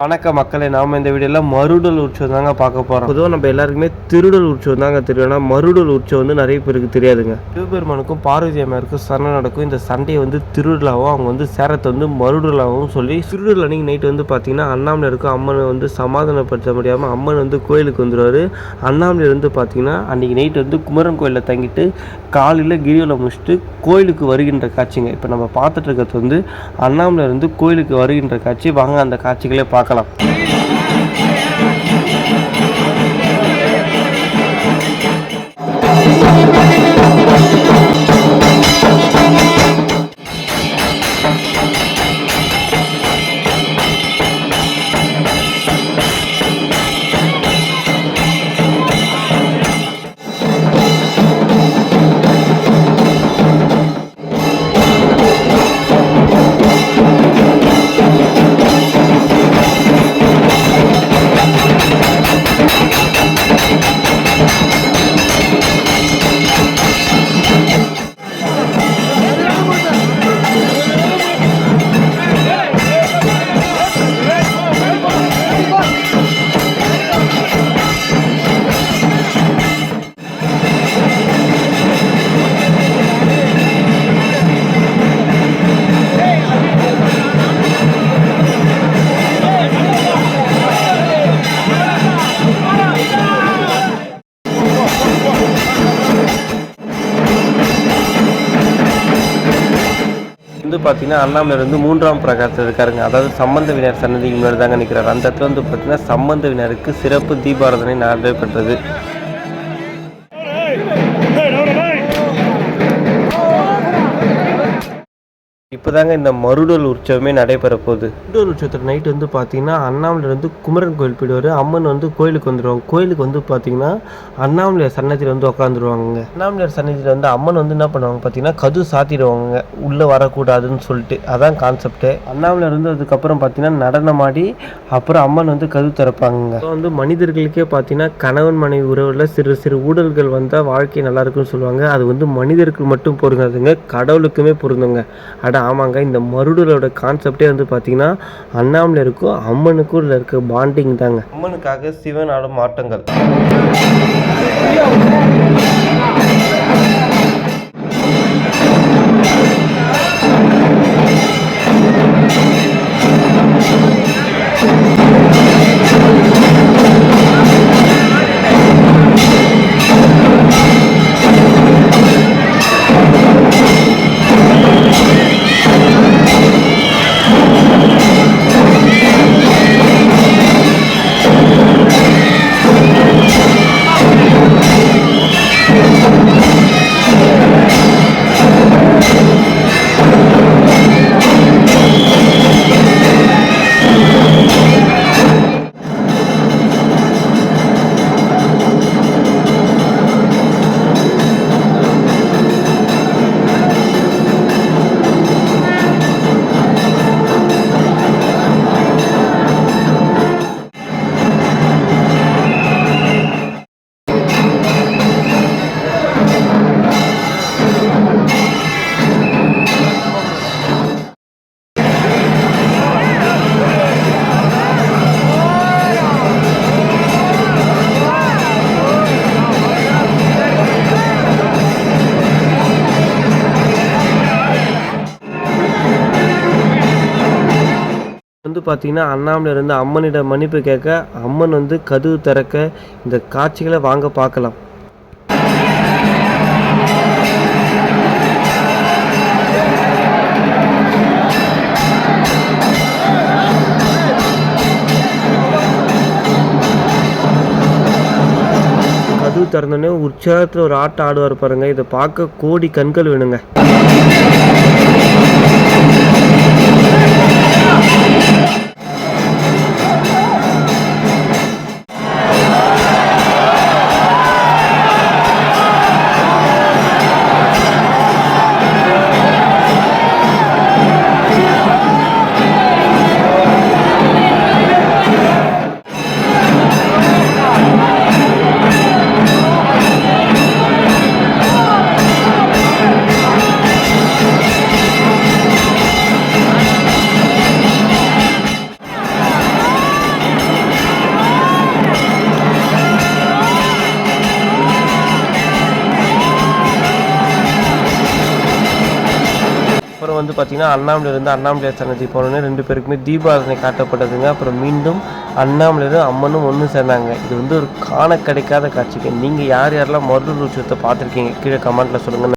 வணக்க மக்களே நாம் இந்த வீடியோவில் மருடல் உற்சவம் தாங்க பார்க்க போகிறோம் பொதுவாக நம்ம எல்லாருக்குமே திருடல் உற்சவம் தாங்க தெரியும் ஆனால் மருடல் உற்சவம் வந்து நிறைய பேருக்கு தெரியாதுங்க. சிவபெருமானுக்கும் பார்வதி அம்மையாருக்கும் சரணம் நடக்கும். இந்த சண்டையை வந்து திருடலாகவும் அவங்க வந்து சேரத்தை வந்து மருடலாவும் சொல்லி திருடல் அன்னைக்கு நைட்டு வந்து பார்த்தீங்கன்னா அண்ணாமலையாருக்கும் அம்மனை வந்து சமாதானப்படுத்த முடியாமல் அம்மன் வந்து கோயிலுக்கு வந்துடுவார் அண்ணாமலையார் வந்து பார்த்தீங்கன்னா அன்னைக்கு நைட் வந்து குமரன் கோயிலில் தங்கிட்டு காலையில் கிரிவலம் முடிச்சுட்டு கோயிலுக்கு வருகின்ற காட்சிங்க. இப்போ நம்ம பார்த்துட்டு இருக்கிறது வந்து அண்ணாமலை வந்து கோயிலுக்கு வருகின்ற காட்சி. வாங்க அந்த காட்சிகளே பார்க்கலாம் வந்து பார்த்தீங்கன்னா அண்ணாமலையார் வந்து மூன்றாம் பிரகாரத்தில் இருக்காருங்க அதாவது சம்பந்த விநாயகர் சன்னதிக்கு முன்னாடி தாங்க நிற்கிறார் அந்த இடத்துல வந்து பார்த்தீங்கன்னா சம்பந்த விநாயகருக்கு சிறப்பு தீபாராதனை நடைபெற்றது இப்போதாங்க இந்த மருடல் உற்சவமே நடைபெற போகுது. மருடல் உற்சவத்தில் நைட் வந்து பார்த்தீங்கன்னா அண்ணாமலையில் வந்து குமரன் கோயில் போயிடுவார். அம்மன் வந்து கோயிலுக்கு வந்துடுவாங்க கோயிலுக்கு வந்து பார்த்தீங்கன்னா அண்ணாமலையார் சன்னதியில் வந்து உட்காந்துருவாங்க அண்ணாமலையார் சன்னதியில் வந்து அம்மன் வந்து என்ன பண்ணுவாங்க பார்த்தீங்கன்னா கது சாத்திடுவாங்க உள்ளே வரக்கூடாதுன்னு சொல்லிட்டு. அதான் கான்செப்ட்டு அண்ணாமலையார் வந்து அதுக்கப்புறம் பார்த்தீங்கன்னா நடனமாடி அப்புறம் அம்மன் வந்து கது திறப்பாங்க வந்து மனிதர்களுக்கே பார்த்தீங்கன்னா கணவன் மனைவி உறவில் சிறு சிறு ஊழல்கள் வந்தால் வாழ்க்கை நல்லா இருக்குன்னு சொல்லுவாங்க. அது வந்து மனிதருக்கு மட்டும் பொருந்தாதுங்க. கடவுளுக்குமே பொருந்துங்க. அட ஆமாங்க இந்த மருடலோட கான்செப்டே வந்து பார்த்தீங்கன்னா அண்ணாமலையாருக்கும் அம்மனுக்கும் இருக்க பாண்டிங் தாங்க. அம்மனுக்காக சிவன் ஆடும் ஆட்டங்கள். பார்த்தீங்கன்னா அண்ணாமலை வந்து அம்மனிடம் மன்னிப்பு கேட்க அம்மன் வந்து கதவு திறக்க இந்த காட்சிகளை வாங்க பார்க்கலாம். கதவு திறந்தோடனே உற்சாகத்தில் ஒரு ஆட்டம் ஆடுவார் பாருங்க. இதை பார்க்க கோடி கண்கள் வேணுங்க. வந்து பார்த்திங்கன்னா அண்ணாமலையிலேருந்து அண்ணாமலையார் சன்னதி போனோன்னே ரெண்டு பேருக்குமே தீபாராதனை காட்டப்பட்டதுங்க. அப்புறம் மீண்டும் அண்ணாமலையரும் அம்மனும் ஒன்று சேர்ந்தாங்க. இது வந்து ஒரு காண கிடைக்காத காட்சிக்கு நீங்கள் யார் யாரெல்லாம் மருடூர் உற்சவத்தை பார்த்துருக்கீங்க? கீழே கமெண்ட்டில் சொல்லுங்கள்